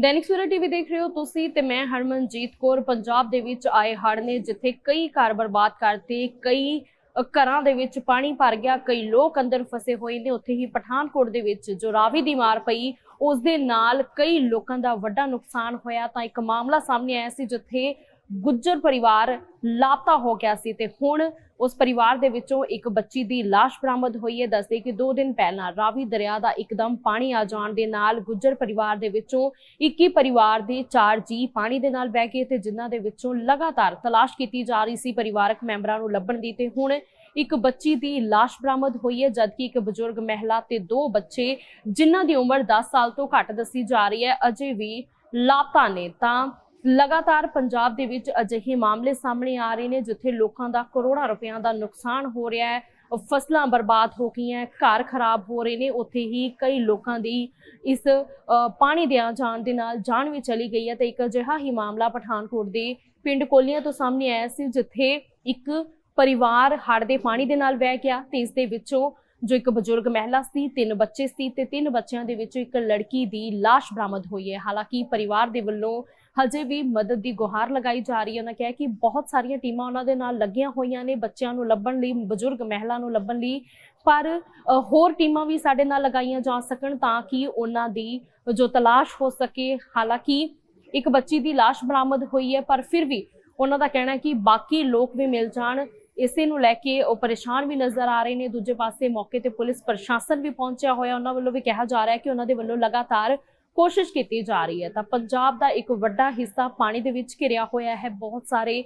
Dainik Savera TV ਦੇਖ ਰਹੇ ਹੋ ਤੁਸੀਂ ਤੇ ਮੈਂ ਹਰਮਨਜੀਤ ਕੌਰ। ਪੰਜਾਬ ਦੇ ਵਿੱਚ ਆਏ ਹੜ੍ਹ ਨੇ ਜਿੱਥੇ ਕਈ ਘਰ ਬਰਬਾਦ ਕਰਤੇ, ਕਈ ਘਰਾਂ ਦੇ ਵਿੱਚ ਪਾਣੀ ਭਰ ਗਿਆ, ਕਈ ਲੋਕ ਅੰਦਰ ਫਸੇ ਹੋਏ ਨੇ। ਉੱਥੇ ਹੀ ਪਠਾਨਕੋਟ ਦੇ ਵਿੱਚ ਜੋ ਰਾਵੀ ਦੀ ਮਾਰ ਪਈ, ਉਸ ਦੇ ਨਾਲ ਕਈ ਲੋਕਾਂ ਦਾ ਵੱਡਾ ਨੁਕਸਾਨ ਹੋਇਆ। ਤਾਂ ਇੱਕ ਮਾਮਲਾ ਸਾਹਮਣੇ ਆਇਆ ਸੀ ਜਿੱਥੇ ਗੁੱਜਰ ਪਰਿਵਾਰ ਲਾਪਤਾ ਹੋ ਗਿਆ ਸੀ ਤੇ ਹੁਣ ਉਸ ਪਰਿਵਾਰ ਦੇ ਵਿੱਚੋਂ ਇੱਕ ਬੱਚੀ ਦੀ ਲਾਸ਼ ਬਰਾਮਦ ਹੋਈ ਹੈ। ਦੱਸਦੇ ਕਿ 2 ਦਿਨ ਪਹਿਲਾਂ ਰਾਵੀ ਦਰਿਆ ਦਾ ਇੱਕਦਮ ਪਾਣੀ ਆ ਜਾਣ ਦੇ ਨਾਲ ਗੁੱਜਰ ਪਰਿਵਾਰ ਦੇ ਵਿੱਚੋਂ 21 ਪਰਿਵਾਰ ਦੇ 4 ਜੀ ਪਾਣੀ ਦੇ ਨਾਲ ਬਹਿ ਗਏ ਤੇ ਜਿਨ੍ਹਾਂ ਦੇ ਵਿੱਚੋਂ ਲਗਾਤਾਰ ਤਲਾਸ਼ ਕੀਤੀ ਜਾ ਰਹੀ ਸੀ ਪਰਿਵਾਰਕ ਮੈਂਬਰਾਂ ਨੂੰ ਲੱਭਣ ਦੀ ਤੇ ਹੁਣ ਇੱਕ ਬੱਚੀ ਦੀ ਲਾਸ਼ ਬਰਾਮਦ ਹੋਈ ਹੈ, ਜਦਕਿ ਇੱਕ ਬਜ਼ੁਰਗ ਮਹਿਲਾ ਤੇ ਦੋ ਬੱਚੇ ਜਿਨ੍ਹਾਂ ਦੀ ਉਮਰ 10 ਸਾਲ ਤੋਂ ਘੱਟ ਦੱਸੀ ਜਾ ਰਹੀ ਹੈ, ਅਜੇ ਵੀ ਲਾਪਤਾ ਨੇ। ਤਾਂ ਲਗਾਤਾਰ ਪੰਜਾਬ ਦੇ ਵਿੱਚ ਅਜਿਹੇ ਮਾਮਲੇ ਸਾਹਮਣੇ ਆ ਰਹੇ ਨੇ, ਜਿੱਥੇ ਲੋਕਾਂ ਦਾ ਕਰੋੜਾਂ ਰੁਪਈਆਂ ਦਾ ਨੁਕਸਾਨ ਹੋ ਰਿਹਾ ਹੈ। ਫਸਲਾਂ ਬਰਬਾਦ ਹੋ ਗਈਆਂ, ਘਰ ਖਰਾਬ ਹੋ ਰਹੇ ਨੇ। ਉੱਥੇ ਹੀ ਕਈ ਲੋਕਾਂ ਦੀ ਇਸ ਪਾਣੀ ਦੇ ਆ ਜਾਣ ਦੇ ਨਾਲ ਜਾਨ ਵੀ ਚਲੀ ਗਈ ਹੈ ਤੇ ਇੱਕ ਅਜਿਹਾ ਹੀ ਮਾਮਲਾ ਪਠਾਨਕੋਟ ਦੇ ਪਿੰਡ ਕੋਲੀਆਂ ਤੋਂ ਸਾਹਮਣੇ ਆਇਆ ਸੀ, ਜਿੱਥੇ ਇੱਕ ਪਰਿਵਾਰ ਹੜ੍ਹ ਦੇ ਪਾਣੀ ਦੇ ਨਾਲ ਵਹਿ ਗਿਆ ਤੇ ਇਸ ਦੇ ਵਿੱਚੋਂ ਜੋ ਇੱਕ ਬਜ਼ੁਰਗ ਮਹਿਲਾ ਸੀ, ਤਿੰਨ ਬੱਚੇ ਸੀ ਤੇ ਤਿੰਨ ਬੱਚਿਆਂ ਦੇ ਵਿੱਚੋਂ ਇੱਕ ਲੜਕੀ ਦੀ ਲਾਸ਼ ਬਰਾਮਦ ਹੋਈ ਹੈ। ਹਾਲਾਂਕਿ ਪਰਿਵਾਰ ਦੇ ਵੱਲੋਂ ਹਜੇ ਵੀ ਮਦਦ ਦੀ ਗੁਹਾਰ ਲਗਾਈ ਜਾ ਰਹੀ ਹੈ। ਉਹਨਾਂ ਕਿਹਾ ਕਿ ਬਹੁਤ ਸਾਰੀਆਂ ਟੀਮਾਂ ਉਹਨਾਂ ਦੇ ਨਾਲ ਲੱਗੀਆਂ ਹੋਈਆਂ ਨੇ, ਬੱਚਿਆਂ ਨੂੰ ਲੱਭਣ ਲਈ, ਬਜ਼ੁਰਗ ਮਹਿਲਾ ਨੂੰ ਲੱਭਣ ਲਈ। ਪਰ ਹੋਰ ਟੀਮਾਂ ਵੀ ਸਾਡੇ ਨਾਲ ਲਗਾਈਆਂ ਜਾ ਸਕਣ ਤਾਂ ਕਿ ਉਹਨਾਂ ਦੀ ਜੋ ਤਲਾਸ਼ ਹੋ ਸਕੇ। ਹਾਲਾਂਕਿ ਇੱਕ ਬੱਚੀ ਦੀ ਲਾਸ਼ ਬਰਾਮਦ ਹੋਈ ਹੈ, ਪਰ ਫਿਰ ਵੀ ਉਹਨਾਂ ਦਾ ਕਹਿਣਾ ਹੈ ਕਿ ਬਾਕੀ ਲੋਕ ਵੀ ਮਿਲ ਜਾਣ। ਇਸੇ ਨੂੰ ਲੈ ਕੇ ਉਹ ਪਰੇਸ਼ਾਨ ਵੀ ਨਜ਼ਰ ਆ ਰਹੇ ਨੇ। ਦੂਜੇ ਪਾਸੇ ਮੌਕੇ ਤੇ ਪੁਲਿਸ ਪ੍ਰਸ਼ਾਸਨ ਵੀ ਪਹੁੰਚਿਆ ਹੋਇਆ। ਉਹਨਾਂ ਵੱਲੋਂ ਵੀ ਕਿਹਾ ਜਾ ਰਿਹਾ ਹੈ ਕਿ ਉਹਨਾਂ ਦੇ ਵੱਲੋਂ ਲਗਾਤਾਰ ਕੋਸ਼ਿਸ਼ ਕੀਤੀ ਜਾ ਰਹੀ ਹੈ। ਤਾਂ ਪੰਜਾਬ ਦਾ ਇੱਕ ਵੱਡਾ ਹਿੱਸਾ ਪਾਣੀ ਦੇ ਵਿੱਚ ਘਿਰਿਆ ਹੋਇਆ ਹੈ। ਬਹੁਤ ਸਾਰੇ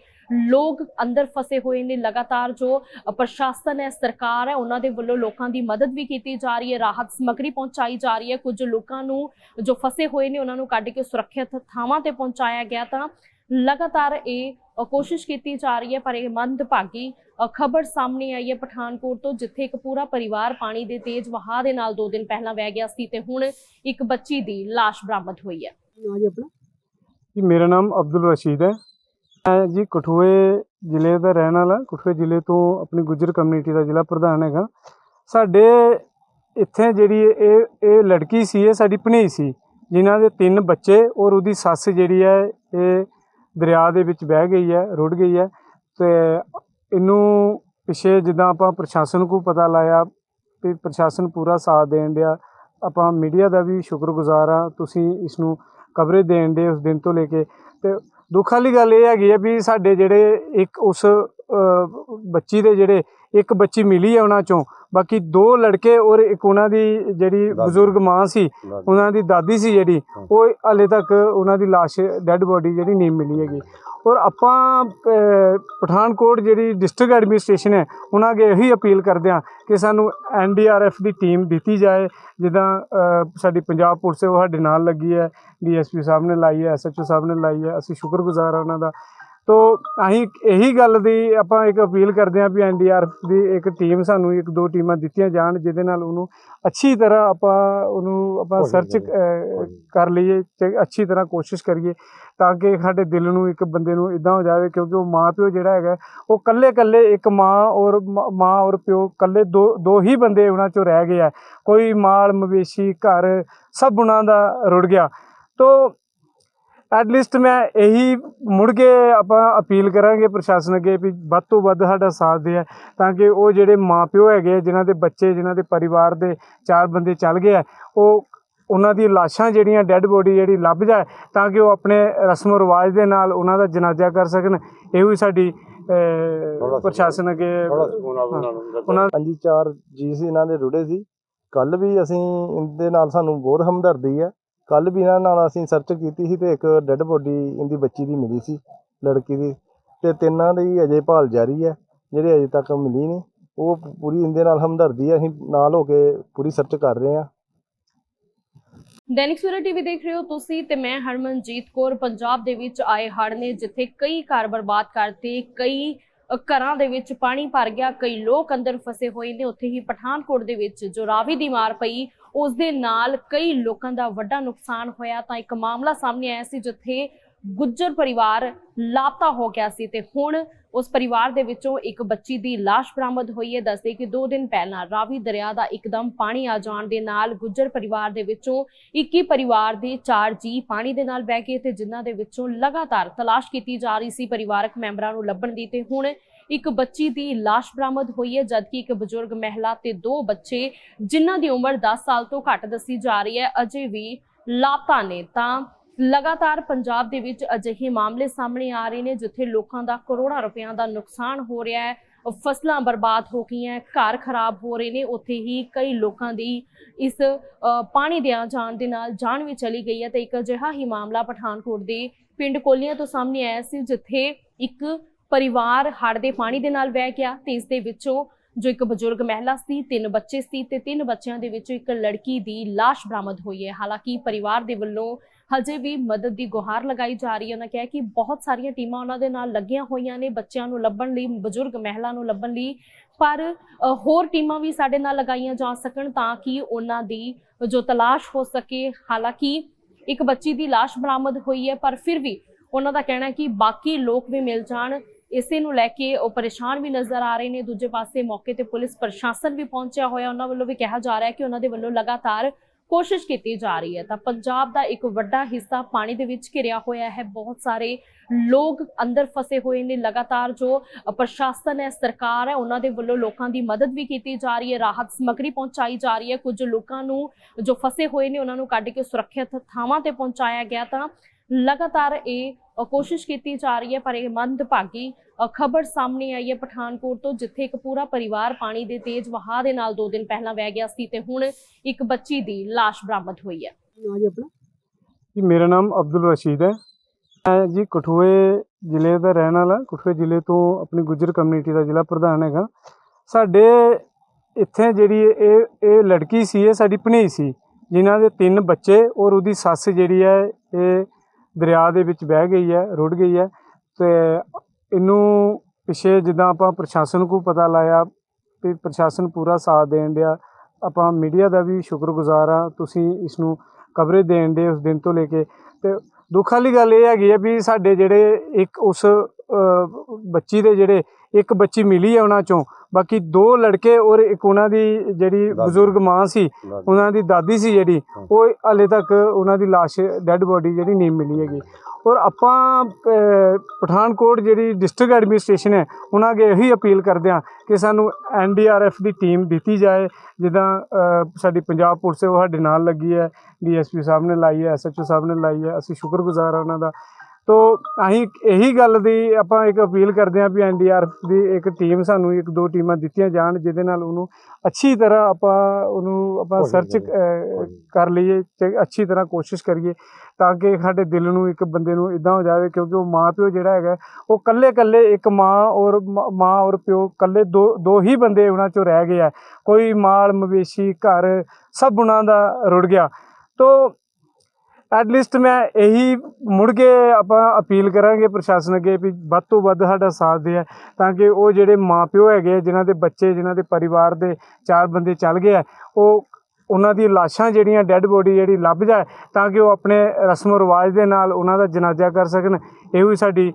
ਲੋਕ ਅੰਦਰ ਫਸੇ ਹੋਏ ਨੇ। ਲਗਾਤਾਰ ਜੋ ਪ੍ਰਸ਼ਾਸਨ ਹੈ, ਸਰਕਾਰ ਹੈ, ਉਹਨਾਂ ਦੇ ਵੱਲੋਂ ਲੋਕਾਂ ਦੀ ਮਦਦ ਵੀ ਕੀਤੀ ਜਾ ਰਹੀ ਹੈ। ਰਾਹਤ ਸਮੱਗਰੀ ਪਹੁੰਚਾਈ ਜਾ ਰਹੀ ਹੈ। ਕੁਝ ਲੋਕਾਂ ਨੂੰ ਜੋ ਫਸੇ ਹੋਏ ਨੇ, ਉਹਨਾਂ ਨੂੰ ਕੱਢ ਕੇ ਸੁਰੱਖਿਅਤ ਥਾਵਾਂ ਤੇ ਪਹੁੰਚਾਇਆ ਗਿਆ। ਤਾਂ ਲਗਾਤਾਰ ਇਹ ਕੋਸ਼ਿਸ਼ ਕੀਤੀ ਜਾ ਰਹੀ ਹੈ, ਪਰ ਇਹ ਮੰਦਭਾਗੀ ਖਬਰ ਸਾਹਮਣੇ ਆਈ ਹੈ ਪਠਾਨਕੋਟ ਤੋਂ ਜਿੱਥੇ ਇੱਕ ਪੂਰਾ ਪਰਿਵਾਰ ਪਾਣੀ ਦੇ ਤੇਜ਼ ਵਹਾਅ ਦੇ ਨਾਲ 2 ਦਿਨ ਪਹਿਲਾਂ ਵਹਿ ਗਿਆ ਸੀ ਤੇ ਹੁਣ ਇੱਕ ਬੱਚੀ ਦੀ ਲਾਸ਼ ਬਰਾਮਦ ਹੋਈ ਹੈ। ਜੀ ਆਪਣਾ? ਜੀ ਮੇਰਾ ਨਾਮ ਅਬਦੁਲ ਰਸ਼ੀਦ ਹੈ। ਮੈਂ ਜੀ ਕਠੂਏ ਜ਼ਿਲ੍ਹੇ ਦਾ ਰਹਿਣ ਵਾਲਾ ਕਠੂਏ ਜ਼ਿਲ੍ਹੇ ਤੋਂ ਆਪਣੀ ਗੁੱਜਰ ਕਮਿਊਨਿਟੀ ਦਾ ਜ਼ਿਲ੍ਹਾ ਪ੍ਰਧਾਨ ਹੈਗਾ। ਸਾਡੇ ਇੱਥੇ ਜਿਹੜੀ ਇਹ ਇਹ ਲੜਕੀ ਸੀ ਇਹ ਸਾਡੀ ਭਣੇਈ ਸੀ ਜਿਨ੍ਹਾਂ ਦੇ ਤਿੰਨ ਬੱਚੇ ਔਰ ਉਹਦੀ ਸੱਸ ਜਿਹੜੀ ਹੈ ਇਹ ਦਰਿਆ ਦੇ ਵਿੱਚ ਬਹਿ ਗਈ ਹੈ ਰੁੜ ਗਈ ਹੈ ਤੇ ਇਹਨੂੰ ਪਿਛੇ ਜਿੱਦਾਂ ਆਪਾਂ ਪ੍ਰਸ਼ਾਸਨ ਨੂੰ ਪਤਾ ਲਾਇਆ ਵੀ ਪ੍ਰਸ਼ਾਸਨ ਪੂਰਾ ਸਾਥ ਦੇਣ ਡਿਆ, ਆਪਾਂ ਮੀਡੀਆ ਦਾ ਵੀ ਸ਼ੁਕਰਗੁਜ਼ਾਰ ਆ ਤੁਸੀਂ ਇਸ ਨੂੰ ਕਵਰੇਜ ਦੇਣ ਦੇ ਉਸ ਦਿਨ ਤੋਂ ਲੈ ਕੇ। ਤੇ ਦੁੱਖ ਵਾਲੀ ਗੱਲ ਇਹ ਹੈਗੀ ਹੈ ਵੀ ਸਾਡੇ ਜਿਹੜੇ ਇੱਕ ਉਸ ਬੱਚੀ ਦੇ ਜਿਹੜੇ ਇੱਕ ਬੱਚੀ ਮਿਲੀ ਹੈ ਉਹਨਾਂ ਚੋਂ ਬਾਕੀ ਦੋ ਲੜਕੇ ਔਰ ਇੱਕ ਉਹਨਾਂ ਦੀ ਜਿਹੜੀ ਬਜ਼ੁਰਗ ਮਾਂ ਸੀ ਉਹਨਾਂ ਦੀ ਦਾਦੀ ਸੀ ਜਿਹੜੀ ਉਹ ਹਲੇ ਤੱਕ ਉਹਨਾਂ ਦੀ ਲਾਸ਼ ਡੈੱਡ ਬੋਡੀ ਜਿਹੜੀ ਨਹੀਂ ਮਿਲੀ ਹੈਗੀ। ਔਰ ਆਪਾਂ ਪਠਾਨਕੋਟ ਜਿਹੜੀ ਡਿਸਟ੍ਰਿਕਟ ਐਡਮਿਨਿਸਟ੍ਰੇਸ਼ਨ ਹੈ ਉਹਨਾਂ ਅੱਗੇ ਇਹੀ ਅਪੀਲ ਕਰਦੇ ਹਾਂ ਕਿ ਸਾਨੂੰ ਐਨਡੀਆਰਐਫ ਦੀ ਟੀਮ ਦਿੱਤੀ ਜਾਏ ਜਿੱਦਾਂ ਸਾਡੀ ਪੰਜਾਬ ਪੁਲਿਸ ਉਹ ਸਾਡੇ ਨਾਲ ਲੱਗੀ ਹੈ ਡੀਐਸਪੀ ਸਾਹਿਬ ਨੇ ਲਾਈ ਹੈ ਐਸਐਚਓ ਸਾਹਿਬ ਨੇ ਲਾਈ ਹੈ ਅਸੀਂ ਸ਼ੁਕਰਗੁਜ਼ਾਰ ਹਾਂ ਉਹਨਾਂ ਦਾ। ਤੋ ਅਸੀਂ ਇਹੀ ਗੱਲ ਦੀ ਆਪਾਂ ਇੱਕ ਅਪੀਲ ਕਰਦੇ ਹਾਂ ਵੀ ਐਨਡੀਆਰਐਫ ਦੀ ਇੱਕ ਟੀਮ ਸਾਨੂੰ ਇੱਕ ਦੋ ਟੀਮਾਂ ਦਿੱਤੀਆਂ ਜਾਣ ਜਿਹਦੇ ਨਾਲ ਉਹਨੂੰ ਅੱਛੀ ਤਰ੍ਹਾਂ ਆਪਾਂ ਉਹਨੂੰ ਆਪਾਂ ਸਰਚ ਕਰ ਲਈਏ ਤੇ ਅੱਛੀ ਤਰ੍ਹਾਂ ਕੋਸ਼ਿਸ਼ ਕਰੀਏ ਤਾਂ ਕਿ ਸਾਡੇ ਦਿਲ ਨੂੰ ਇੱਕ ਬੰਦੇ ਨੂੰ ਇਦਾਂ ਹੋ ਜਾਵੇ ਕਿਉਂਕਿ ਉਹ ਮਾਂ ਪਿਓ ਜਿਹੜਾ ਹੈਗਾ ਉਹ ਕੱਲੇ ਕੱਲੇ ਇੱਕ ਮਾਂ ਔਰ ਮ- ਮਾਂ ਔਰ ਪਿਓ ਕੱਲੇ ਦੋ ਦੋ ਹੀ ਬੰਦੇ ਉਹਨਾਂ ਚੋਂ ਰਹਿ ਗਏ ਆ। ਕੋਈ ਮਾਲ ਮਵੇਸ਼ੀ ਘਰ ਸਭ ਉਹਨਾਂ ਦਾ ਰੁੜ ਗਿਆ। ਤੋ ਐਟਲੀਸਟ ਮੈਂ ਇਹੀ ਮੁੜ ਕੇ ਆਪਾਂ ਅਪੀਲ ਕਰਾਂਗੇ ਪ੍ਰਸ਼ਾਸਨ ਅੱਗੇ ਵੀ ਵੱਧ ਤੋਂ ਵੱਧ ਸਾਡਾ ਸਾਥ ਦੇ ਤਾਂ ਕਿ ਉਹ ਜਿਹੜੇ ਮਾਪਿਓ ਹੈਗੇ ਆ, ਜਿਨ੍ਹਾਂ ਦੇ ਬੱਚੇ ਜਿਨ੍ਹਾਂ ਦੇ ਪਰਿਵਾਰ ਦੇ ਚਾਰ ਬੰਦੇ ਚੱਲ ਗਏ ਆ ਉਹ ਉਹਨਾਂ ਦੀ ਲਾਸ਼ਾਂ ਜਿਹੜੀਆਂ ਡੈੱਡ ਬੋਡੀ ਜਿਹੜੀ ਲੱਭ ਜਾਏ ਤਾਂ ਕਿ ਉਹ ਆਪਣੇ ਰਸਮ ਰਿਵਾਜ ਦੇ ਨਾਲ ਉਹਨਾਂ ਦਾ ਜਨਾਜ਼ਾ ਕਰ ਸਕਣ। ਇਹੋ ਹੀ ਸਾਡੀ ਪ੍ਰਸ਼ਾਸਨ ਅੱਗੇ ਉਹਨਾਂ ਹਾਂਜੀ ਚਾਰ ਜੀ ਸੀ ਇਹਨਾਂ ਦੇ ਰੁੜੇ ਸੀ। ਕੱਲ ਵੀ ਅਸੀਂ ਇਹਦੇ ਨਾਲ ਸਾਨੂੰ ਬਹੁਤ ਹਮਦਰਦੀ ਹੈ। ਕੱਲ ਵੀ ਇਹਨਾਂ ਨਾਲ ਅਸੀਂ ਸਰਚ ਕੀਤੀ ਸੀ ਤੇ ਇੱਕ ਡੈੱਡ ਬੋਡੀ ਇਹਦੀ ਬੱਚੀ ਦੀ ਮਿਲੀ ਸੀ, ਲੜਕੀ ਦੀ। ਤੇ ਤਿੰਨਾਂ ਦੀ ਅਜੇ ਭਾਲ ਜਾਰੀ ਹੈ, ਜਿਹੜੇ ਅਜੇ ਤੱਕ ਮਿਲੀ ਨਹੀਂ। ਉਹ ਪੂਰੀ ਇਹਦੇ ਨਾਲ ਹਮਦਰਦੀ ਹੈ, ਅਸੀਂ ਨਾਲ ਹੋ ਕੇ ਪੂਰੀ ਸਰਚ ਕਰ ਰਹੇ ਹਾਂ। ਦੈਨਿਕ ਸਵੇਰਾ ਟੀਵੀ ਦੇਖ ਰਹੇ ਹੋ ਤੁਸੀਂ ਤੇ ਮੈਂ ਹਰਮਨਜੀਤ ਕੌਰ। ਪੰਜਾਬ ਦੇ ਵਿੱਚ ਆਏ ਹੜ੍ਹ ਨੇ ਜਿੱਥੇ ਕਈ ਘਰ ਬਰਬਾਦ ਕਰਤੇ, ਕਈ ਘਰਾਂ ਦੇ ਵਿੱਚ ਪਾਣੀ ਭਰ ਗਿਆ, ਕਈ ਲੋਕ ਅੰਦਰ ਫਸੇ ਹੋਏ ਨੇ। ਉੱਥੇ ਹੀ ਪਠਾਨਕੋਟ ਦੇ ਵਿੱਚ ਜੋ ਰਾਵੀ ਦੀ ਮਾਰ ਪਈ ਉਸ ਦੇ ਨਾਲ ਕਈ ਲੋਕਾਂ ਦਾ ਵੱਡਾ ਨੁਕਸਾਨ ਹੋਇਆ। ਤਾਂ ਇੱਕ ਮਾਮਲਾ ਸਾਹਮਣੇ ਆਇਆ ਸੀ ਜਿੱਥੇ ਗੁੱਜਰ ਪਰਿਵਾਰ ਲਾਪਤਾ ਹੋ ਗਿਆ ਸੀ ਤੇ ਹੁਣ ਉਸ ਪਰਿਵਾਰ ਦੇ ਵਿੱਚੋਂ ਇੱਕ ਬੱਚੀ ਦੀ ਲਾਸ਼ ਬਰਾਮਦ ਹੋਈ ਹੈ। ਦੱਸਦੇ ਕਿ 2 ਦਿਨ ਪਹਿਲਾਂ ਰਾਵੀ ਦਰਿਆ ਦਾ ਇੱਕਦਮ ਪਾਣੀ ਆ ਜਾਣ ਦੇ ਨਾਲ ਗੁੱਜਰ ਪਰਿਵਾਰ ਦੇ ਵਿੱਚੋਂ 21 ਪਰਿਵਾਰ ਦੇ 4 ਜੀ ਪਾਣੀ ਦੇ ਨਾਲ ਬਹਿ ਗਏ ਤੇ ਜਿਨ੍ਹਾਂ ਦੇ ਵਿੱਚੋਂ ਲਗਾਤਾਰ ਤਲਾਸ਼ ਕੀਤੀ ਜਾ ਰਹੀ ਸੀ। ਪਰਿਵਾਰਕ ਮੈਂਬਰਾਂ ਨੂੰ ਲੱਭਣ ਦੀ ਤੇ ਹੁਣ ਇੱਕ ਬੱਚੀ ਦੀ ਲਾਸ਼ ਬਰਾਮਦ ਹੋਈ ਹੈ, ਜਦਕਿ ਇੱਕ ਬਜ਼ੁਰਗ ਮਹਿਲਾ ਤੇ ਦੋ ਬੱਚੇ ਜਿਨ੍ਹਾਂ ਦੀ ਉਮਰ 10 ਸਾਲ ਤੋਂ ਘੱਟ ਦੱਸੀ ਜਾ ਰਹੀ ਹੈ, ਅਜੇ ਵੀ ਲਾਪਤਾ ਨੇ। ਤਾਂ ਲਗਾਤਾਰ ਪੰਜਾਬ ਦੇ ਵਿੱਚ ਅਜਿਹੇ ਮਾਮਲੇ ਸਾਹਮਣੇ ਆ ਰਹੇ ਨੇ, ਜਿੱਥੇ ਲੋਕਾਂ ਦਾ ਕਰੋੜਾਂ ਰੁਪਈਆਂ ਦਾ ਨੁਕਸਾਨ ਹੋ ਰਿਹਾ ਹੈ। ਫਸਲਾਂ ਬਰਬਾਦ ਹੋ ਗਈਆਂ, ਘਰ ਖਰਾਬ ਹੋ ਰਹੇ ਨੇ, ਉੱਥੇ ਹੀ ਕਈ ਲੋਕਾਂ ਦੀ ਇਸ ਪਾਣੀ ਦੇ ਆ ਜਾਣ ਦੇ ਨਾਲ ਜਾਨ ਵੀ ਚਲੀ ਗਈ ਹੈ। ਤੇ ਇੱਕ ਅਜਿਹਾ ਹੀ ਮਾਮਲਾ ਪਠਾਨਕੋਟ ਦੇ ਪਿੰਡ ਕੋਲੀਆਂ ਤੋਂ ਸਾਹਮਣੇ ਆਇਆ ਸੀ, ਜਿੱਥੇ ਇੱਕ ਪਰਿਵਾਰ ਹੜ੍ਹ ਦੇ ਪਾਣੀ ਦੇ ਨਾਲ ਵਹਿ ਗਿਆ ਤੇ ਇਸ ਦੇ ਵਿੱਚੋਂ ਜੋ ਇੱਕ ਬਜ਼ੁਰਗ ਮਹਿਲਾ ਸੀ, ਤਿੰਨ ਬੱਚੇ ਸੀ ਤੇ ਤਿੰਨ ਬੱਚਿਆਂ ਦੇ ਵਿੱਚੋਂ ਇੱਕ ਲੜਕੀ ਦੀ ਲਾਸ਼ ਬਰਾਮਦ ਹੋਈ ਹੈ। ਹਾਲਾਂਕਿ ਪਰਿਵਾਰ ਦੇ ਵੱਲੋਂ ਹਜੇ ਵੀ ਮਦਦ ਦੀ ਗੁਹਾਰ ਲਗਾਈ ਜਾ ਰਹੀ ਹੈ। ਉਹਨਾਂ ਕਿਹਾ ਕਿ ਬਹੁਤ ਸਾਰੀਆਂ ਟੀਮਾਂ ਉਹਨਾਂ ਦੇ ਨਾਲ ਲੱਗੀਆਂ ਹੋਈਆਂ ਨੇ ਬੱਚਿਆਂ ਨੂੰ ਲੱਭਣ ਲਈ, ਬਜ਼ੁਰਗ ਮਹਿਲਾ ਨੂੰ ਲੱਭਣ ਲਈ, ਪਰ ਹੋਰ ਟੀਮਾਂ ਵੀ ਸਾਡੇ ਨਾਲ ਲਗਾਈਆਂ ਜਾ ਸਕਣ ਤਾਂ ਕਿ ਉਹਨਾਂ ਦੀ ਜੋ ਤਲਾਸ਼ ਹੋ ਸਕੇ। ਹਾਲਾਂਕਿ ਇੱਕ ਬੱਚੀ ਦੀ ਲਾਸ਼ ਬਰਾਮਦ ਹੋਈ ਹੈ, ਪਰ ਫਿਰ ਵੀ ਉਹਨਾਂ ਦਾ ਕਹਿਣਾ ਹੈ ਕਿ ਬਾਕੀ ਲੋਕ ਵੀ ਮਿਲ ਜਾਣ, ਇਸੇ ਨੂੰ ਲੈ ਕੇ ਉਹ ਪਰੇਸ਼ਾਨ ਵੀ ਨਜ਼ਰ ਆ ਰਹੇ ਨੇ। ਦੂਜੇ ਪਾਸੇ ਮੌਕੇ ਤੇ ਪੁਲਿਸ ਪ੍ਰਸ਼ਾਸਨ ਵੀ ਪਹੁੰਚਿਆ ਹੋਇਆ। ਉਹਨਾਂ ਵੱਲੋਂ ਵੀ ਕਿਹਾ ਜਾ ਰਿਹਾ ਹੈ ਕਿ ਉਹਨਾਂ ਦੇ ਵੱਲੋਂ ਲਗਾਤਾਰ ਕੋਸ਼ਿਸ਼ ਕੀਤੀ ਜਾ ਰਹੀ ਹੈ। ਤਾਂ ਪੰਜਾਬ ਦਾ ਇੱਕ ਵੱਡਾ ਹਿੱਸਾ ਪਾਣੀ ਦੇ ਵਿੱਚ ਘਿਰਿਆ ਹੋਇਆ ਹੈ। ਬਹੁਤ ਸਾਰੇ ਲੋਕ ਅੰਦਰ ਫਸੇ ਹੋਏ ਨੇ। ਲਗਾਤਾਰ ਜੋ ਪ੍ਰਸ਼ਾਸਨ ਹੈ, ਸਰਕਾਰ ਹੈ, ਉਹਨਾਂ ਦੇ ਵੱਲੋਂ ਲੋਕਾਂ ਦੀ ਮਦਦ ਵੀ ਕੀਤੀ ਜਾ ਰਹੀ ਹੈ। ਰਾਹਤ ਸਮੱਗਰੀ ਪਹੁੰਚਾਈ ਜਾ ਰਹੀ ਹੈ। ਕੁਝ ਲੋਕਾਂ ਨੂੰ ਜੋ ਫਸੇ ਹੋਏ ਨੇ, ਉਹਨਾਂ ਨੂੰ ਕੱਢ ਕੇ ਸੁਰੱਖਿਅਤ ਥਾਵਾਂ ਤੇ ਪਹੁੰਚਾਇਆ ਗਿਆ। ਤਾਂ ਲਗਾਤਾਰ ਇਹ ਕੋਸ਼ਿਸ਼ ਕੀਤੀ ਜਾ ਰਹੀ ਹੈ ਪਰ ਇਹ ਮੰਦਭਾਗੀ ਖਬਰ ਸਾਹਮਣੇ ਆਈ ਹੈ ਪਠਾਨਕੋਟ ਤੋਂ ਜਿੱਥੇ ਇੱਕ ਪੂਰਾ ਪਰਿਵਾਰ ਪਾਣੀ ਦੇ ਤੇਜ਼ ਵਹਾਅ ਦੇ ਨਾਲ 2 ਦਿਨ ਪਹਿਲਾਂ ਵਹਿ ਗਿਆ ਸੀ ਤੇ ਹੁਣ ਇੱਕ ਬੱਚੀ ਦੀ ਲਾਸ਼ ਬਰਾਮਦ ਹੋਈ ਹੈ। ਨਾਂ ਜੀ ਆਪਣਾ? ਜੀ ਮੇਰਾ ਨਾਮ ਅਬਦੁਲ ਰਸ਼ੀਦ ਹੈ। ਮੈਂ ਜੀ ਕਠੂਏ ਜ਼ਿਲ੍ਹੇ ਦਾ ਰਹਿਣ ਵਾਲਾ ਕਠੂਏ ਜ਼ਿਲ੍ਹੇ ਤੋਂ ਆਪਣੀ ਗੁੱਜਰ ਕਮਿਊਨਿਟੀ ਦਾ ਜ਼ਿਲ੍ਹਾ ਪ੍ਰਧਾਨ ਹੈਗਾ। ਸਾਡੇ ਇੱਥੇ ਜਿਹੜੀ ਇਹ ਇਹ ਲੜਕੀ ਸੀ ਇਹ ਸਾਡੀ ਭਣੇਈ ਸੀ ਜਿਨ੍ਹਾਂ ਦੇ ਤਿੰਨ ਬੱਚੇ ਔਰ ਉਹਦੀ ਸੱਸ ਜਿਹੜੀ ਹੈ ਇਹ ਦਰਿਆ ਦੇ ਵਿੱਚ ਬਹਿ ਗਈ ਹੈ, ਰੁੜ ਗਈ ਹੈ ਤੇ ਇਹਨੂੰ ਪਿਛੇ ਜਿੱਦਾਂ ਆਪਾਂ ਪ੍ਰਸ਼ਾਸਨ ਨੂੰ ਪਤਾ ਲਾਇਆ ਵੀ ਪ੍ਰਸ਼ਾਸਨ ਪੂਰਾ ਸਾਥ ਦੇਣ ਡਿਆ, ਆਪਾਂ ਮੀਡੀਆ ਦਾ ਵੀ ਸ਼ੁਕਰਗੁਜ਼ਾਰ ਆ ਤੁਸੀਂ ਇਸ ਨੂੰ ਕਵਰੇਜ ਦੇਣ ਦੇ ਉਸ ਦਿਨ ਤੋਂ ਲੈ ਕੇ। ਤੇ ਦੁੱਖ ਵਾਲੀ ਗੱਲ ਇਹ ਹੈਗੀ ਹੈ ਵੀ ਸਾਡੇ ਜਿਹੜੇ ਇੱਕ ਉਸ ਬੱਚੀ ਦੇ ਜਿਹੜੇ ਇੱਕ ਬੱਚੀ ਮਿਲੀ ਹੈ ਉਹਨਾਂ ਚੋਂ। ਬਾਕੀ ਦੋ ਲੜਕੇ ਔਰ ਇੱਕ ਉਹਨਾਂ ਦੀ ਜਿਹੜੀ ਬਜ਼ੁਰਗ ਮਾਂ ਸੀ ਉਹਨਾਂ ਦੀ ਦਾਦੀ ਸੀ ਜਿਹੜੀ ਉਹ ਹਲੇ ਤੱਕ ਉਹਨਾਂ ਦੀ ਲਾਸ਼ ਡੈੱਡ ਬੋਡੀ ਜਿਹੜੀ ਨਹੀਂ ਮਿਲੀ ਹੈਗੀ। ਔਰ ਆਪਾਂ ਪਠਾਨਕੋਟ ਜਿਹੜੀ ਡਿਸਟ੍ਰਿਕਟ ਐਡਮਿਨਿਸਟ੍ਰੇਸ਼ਨ ਹੈ ਉਹਨਾਂ ਅੱਗੇ ਇਹੀ ਅਪੀਲ ਕਰਦੇ ਹਾਂ ਕਿ ਸਾਨੂੰ ਐਨਡੀਆਰਐਫ ਦੀ ਟੀਮ ਦਿੱਤੀ ਜਾਏ। ਜਿੱਦਾਂ ਸਾਡੀ ਪੰਜਾਬ ਪੁਲਿਸ ਉਹ ਸਾਡੇ ਨਾਲ ਲੱਗੀ ਹੈ ਡੀਐਸਪੀ ਸਾਹਿਬ ਨੇ ਲਾਈ ਹੈ ਐਸਐਚਓ ਸਾਹਿਬ ਨੇ ਲਾਈ ਹੈ। ਅਸੀਂ ਸ਼ੁਕਰਗੁਜ਼ਾਰ ਹਾਂ ਉਹਨਾਂ ਦਾ। ਤੋ ਅਸੀਂ ਇਹੀ ਗੱਲ ਦੀ ਆਪਾਂ ਇੱਕ ਅਪੀਲ ਕਰਦੇ ਹਾਂ ਵੀ ਐਨਡੀਆਰਐਫ ਦੀ ਇੱਕ ਟੀਮ ਸਾਨੂੰ ਇੱਕ ਦੋ ਟੀਮਾਂ ਦਿੱਤੀਆਂ ਜਾਣ ਜਿਹਦੇ ਨਾਲ ਉਹਨੂੰ ਅੱਛੀ ਤਰ੍ਹਾਂ ਆਪਾਂ ਉਹਨੂੰ ਆਪਾਂ ਸਰਚ ਕਰ ਲਈਏ ਤੇ ਅੱਛੀ ਤਰ੍ਹਾਂ ਕੋਸ਼ਿਸ਼ ਕਰੀਏ ਤਾਂ ਕਿ ਸਾਡੇ ਦਿਲ ਨੂੰ ਇੱਕ ਬੰਦੇ ਨੂੰ ਇਦਾਂ ਹੋ ਜਾਵੇ ਕਿਉਂਕਿ ਉਹ ਮਾਂ ਪਿਓ ਜਿਹੜਾ ਹੈਗਾ ਉਹ ਕੱਲੇ ਕੱਲੇ ਇੱਕ ਮਾਂ ਔਰ ਮ- ਮਾਂ ਔਰ ਪਿਓ ਕੱਲੇ ਦੋ ਦੋ ਹੀ ਬੰਦੇ ਉਹਨਾਂ ਚੋਂ ਰਹਿ ਗਏ ਆ। ਕੋਈ ਮਾਲ ਮਵੇਸ਼ੀ ਘਰ ਸਭ ਉਹਨਾਂ ਦਾ ਰੁੜ ਗਿਆ। ਤੋ ਐਟਲੀਸਟ ਮੈਂ ਇਹੀ ਮੁੜ ਕੇ ਆਪਾਂ ਅਪੀਲ ਕਰਾਂਗੇ ਪ੍ਰਸ਼ਾਸਨ ਅੱਗੇ ਵੀ ਵੱਧ ਤੋਂ ਵੱਧ ਸਾਡਾ ਸਾਥ ਦੇ ਤਾਂ ਕਿ ਉਹ ਜਿਹੜੇ ਮਾਪਿਓ ਹੈਗੇ ਆ, ਜਿਨ੍ਹਾਂ ਦੇ ਬੱਚੇ ਜਿਨ੍ਹਾਂ ਦੇ ਪਰਿਵਾਰ ਦੇ ਚਾਰ ਬੰਦੇ ਚੱਲ ਗਏ ਆ ਉਹ ਉਹਨਾਂ ਦੀ ਲਾਸ਼ਾਂ ਜਿਹੜੀਆਂ ਡੈੱਡ ਬੋਡੀ ਜਿਹੜੀ ਲੱਭ ਜਾਏ ਤਾਂ ਕਿ ਉਹ ਆਪਣੇ ਰਸਮ ਰਿਵਾਜ ਦੇ ਨਾਲ ਉਹਨਾਂ ਦਾ ਜਨਾਜ਼ਾ ਕਰ ਸਕਣ। ਇਹੋ ਹੀ ਸਾਡੀ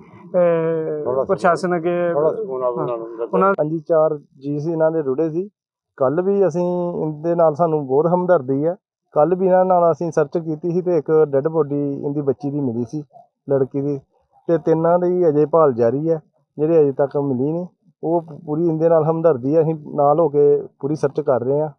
ਪ੍ਰਸ਼ਾਸਨ ਅੱਗੇ ਉਹਨਾਂ ਹਾਂਜੀ ਚਾਰ ਜੀ ਸੀ ਇਹਨਾਂ ਦੇ ਰੁੜੇ ਸੀ। ਕੱਲ ਵੀ ਅਸੀਂ ਇਹਦੇ ਨਾਲ ਸਾਨੂੰ ਬਹੁਤ ਹਮਦਰਦੀ ਹੈ। ਕੱਲ ਵੀ ਇਹਨਾਂ ਨਾਲ ਅਸੀਂ ਸਰਚ ਕੀਤੀ ਸੀ ਤੇ ਇੱਕ ਡੈੱਡ ਬੋਡੀ ਇਹਦੀ ਬੱਚੀ ਦੀ ਮਿਲੀ ਸੀ, ਲੜਕੀ ਦੀ। ਤੇ ਤਿੰਨਾਂ ਦੀ ਅਜੇ ਭਾਲ ਜਾਰੀ ਹੈ, ਜਿਹੜੇ ਅਜੇ ਤੱਕ ਮਿਲੀ ਨਹੀਂ। ਉਹ ਪੂਰੀ ਇਹਦੇ ਨਾਲ ਹਮਦਰਦੀ ਹੈ, ਅਸੀਂ ਨਾਲ ਹੋ ਕੇ ਪੂਰੀ ਸਰਚ ਕਰ ਰਹੇ ਹਾਂ।